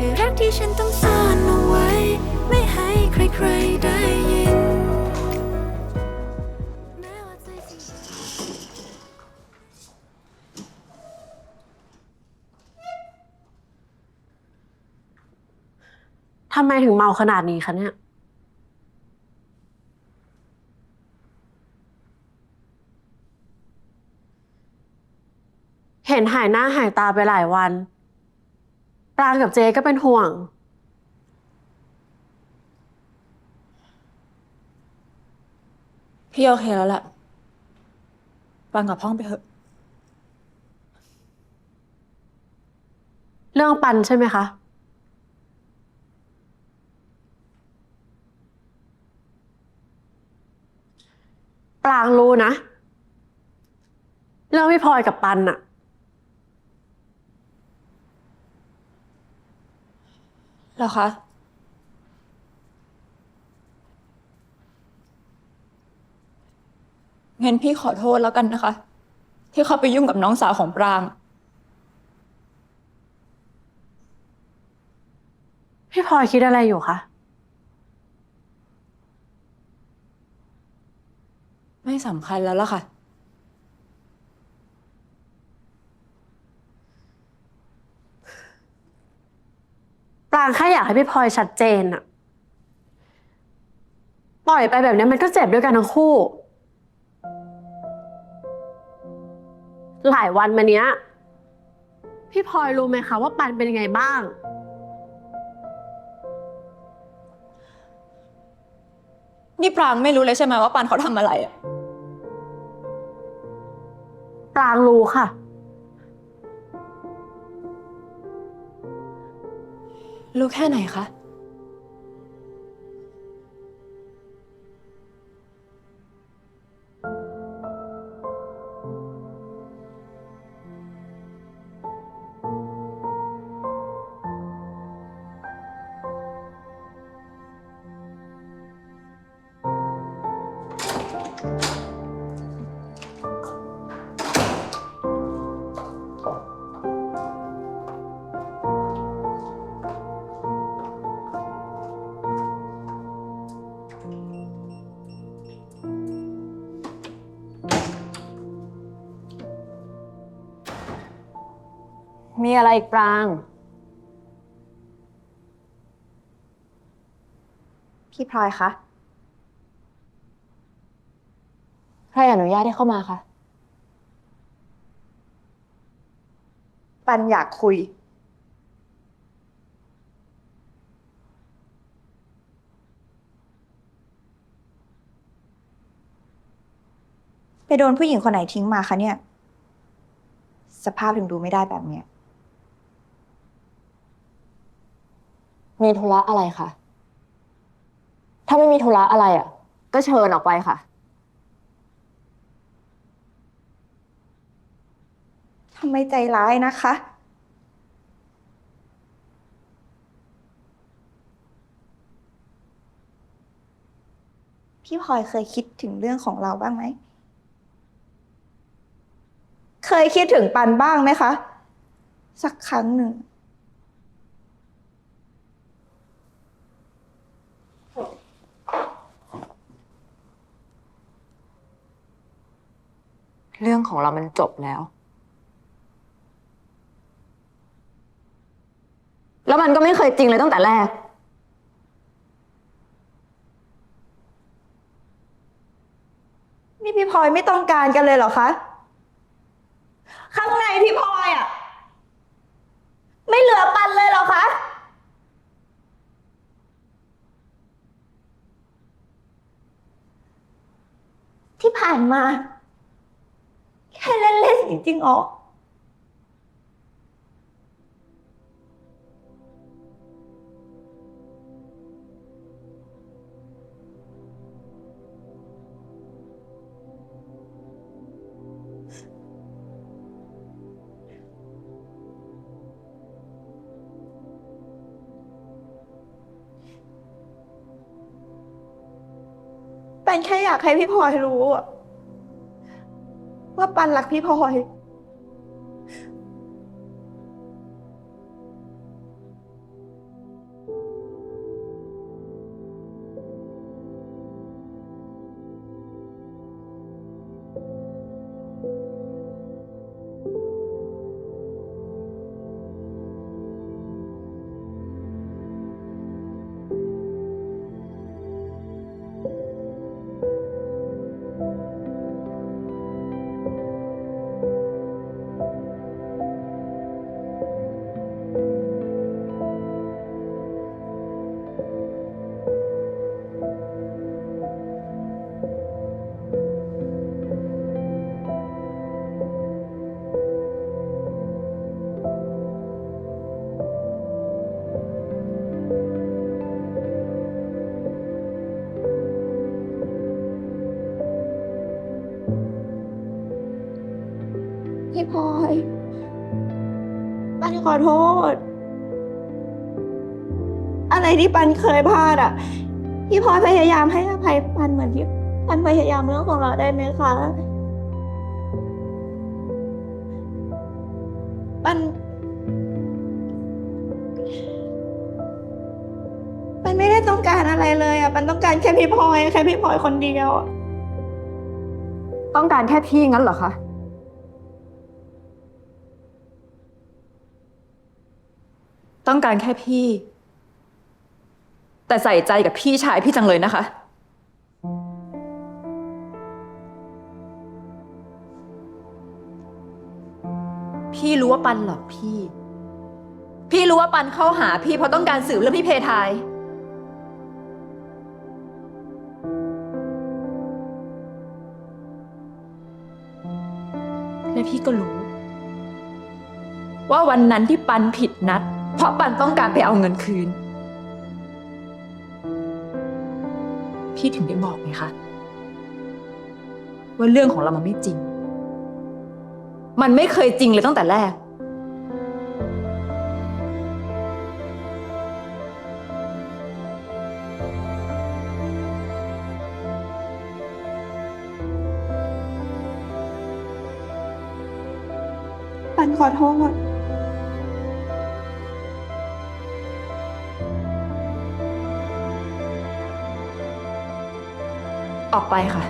คือรักที่ฉันต้องซ่อนเอาไว้ ไม่ให้ใครๆได้ยินแม้ว่าใจจริง ทำไมถึงเมาขนาดนี้คะเนี่ย เห็นหายหน้าหายตาไปหลายวัน ปรางกับเจก็เป็นห่วง พี่โอเคแล้วล่ะปังกลับห้องไปเถอะ เรื่องปันใช่ไหมคะ ปรางรู้นะ เรื่องพี่พลอยกับปันอะ แล้วคะ งั้นพี่ขอโทษแล้วกันนะคะ ที่เข้าไปยุ่งกับน้องสาวของปราง พี่พลอยคิดอะไรอยู่คะ ไม่สำคัญแล้วล่ะค่ะ ปรางแค่ อยากให้พี่พลอยชัดเจนอะปล่อยไปแบบนี้มันก็เจ็บด้วยกันทั้งคู่ หลายวันมาเนี้ย พี่พลอยรู้ไหมคะว่าปันเป็นยังไงบ้าง นี่ปรางไม่รู้เลยใช่ไหมว่าปันเขาทำอะไรอะ ปรางรู้ค่ะ รู้แค่ไหนคะ อะไรอีกปราง พี่พลอยคะ ใครอนุญาตให้เข้ามาคะ ปันอยากคุย ไปโดนผู้หญิงคนไหนทิ้งมาคะเนี่ย สภาพถึงดูไม่ได้แบบเนี้ย มีธุระอะไรคะ ถ้าไม่มีธุระอะไรอะ ก็เชิญออกไปค่ะ ทำไมใจร้ายนะคะ พี่พลอยเคยคิดถึงเรื่องของเราบ้างไหม เคยคิดถึงปันบ้างไหมคะ สักครั้งหนึ่ง เรื่องของเรามันจบแล้ว แล้วมันก็ไม่เคยจริงเลยตั้งแต่แรก นี่พี่พลอยไม่ต้องการกันเลยเหรอคะ ข้างในพี่พลอยอะไม่เหลือปันเลยเหรอคะ ที่ผ่านมา แค่เล่นๆจริงๆอ๋อปันแค่อยากให้พี่พลอยรู้อะ ว่าปันรักพี่พลอย พอยปันขอโทษ อะไรที่ปันเคยพลาดอะ พี่พลอยพยายามให้อภัยปันเหมือนที่ปันพยายามเรื่องของเราได้ไหมคะปันปันไม่ได้ต้องการอะไรเลยอะปันต้องการแค่พี่พลอยแค่พี่พลอยคนเดียว ต้องการแค่พี่งั้นเหรอคะ ต้องการแค่พี่ แต่ใส่ใจกับพี่ชายพี่จังเลยนะคะ พี่รู้ว่าปันหลอกพี่ พี่รู้ว่าปันเข้าหาพี่เพราะต้องการสืบเรื่องพี่เพทาย และพี่ก็รู้ ว่าวันนั้นที่ปันผิดนัด เพราะปันต้องการไปเอาเงินคืน พี่ถึงได้บอกไงคะ ว่าเรื่องของเรามันไม่จริง มันไม่เคยจริงเลยตั้งแต่แรก ปันขอโทษ ออกไปค่ะ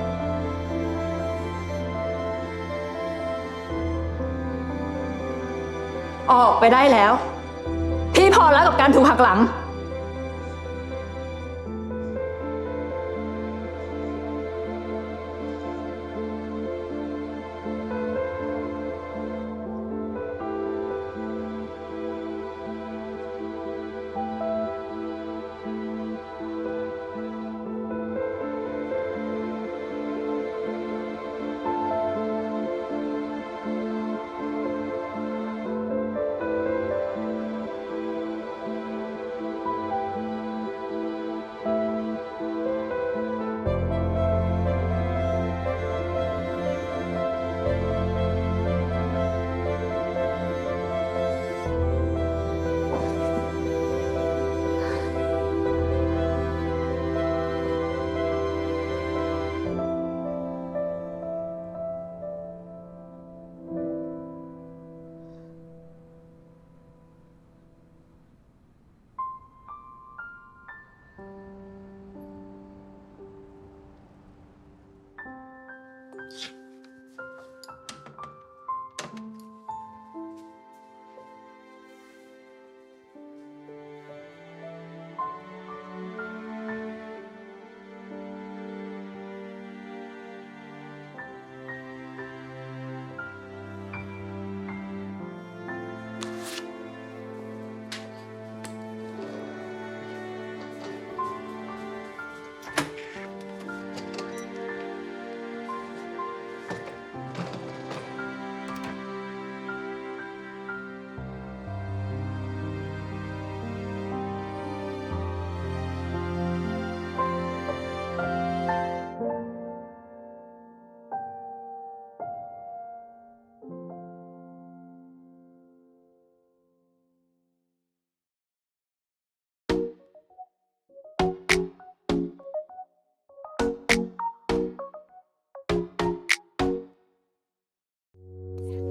ออกไปได้แล้ว พี่พอแล้วกับการถูกหักหลัง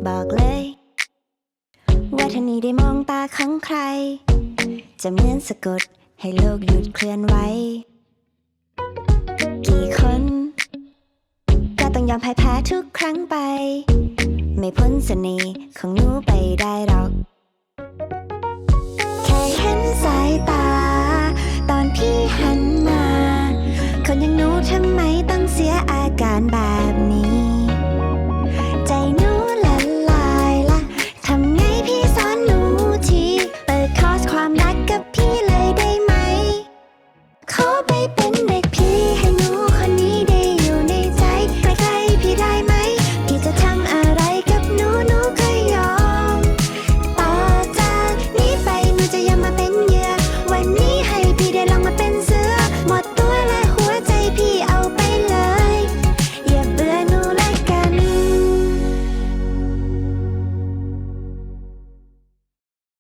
บอกเลย ว่าท่านี้ได้มองตาของใคร จะเหมือนสะกดให้โลกหยุดเคลื่อนไหวกี่คน ก็ต้องยอมพ่ายแพ้ทุกครั้งไป ไม่พ้นเสน่ห์ของหนูไปได้หรอก แค่เห็นสายตา ตอนพี่หันมา คนอย่างหนูทำไมต้องเสียอาการแบบ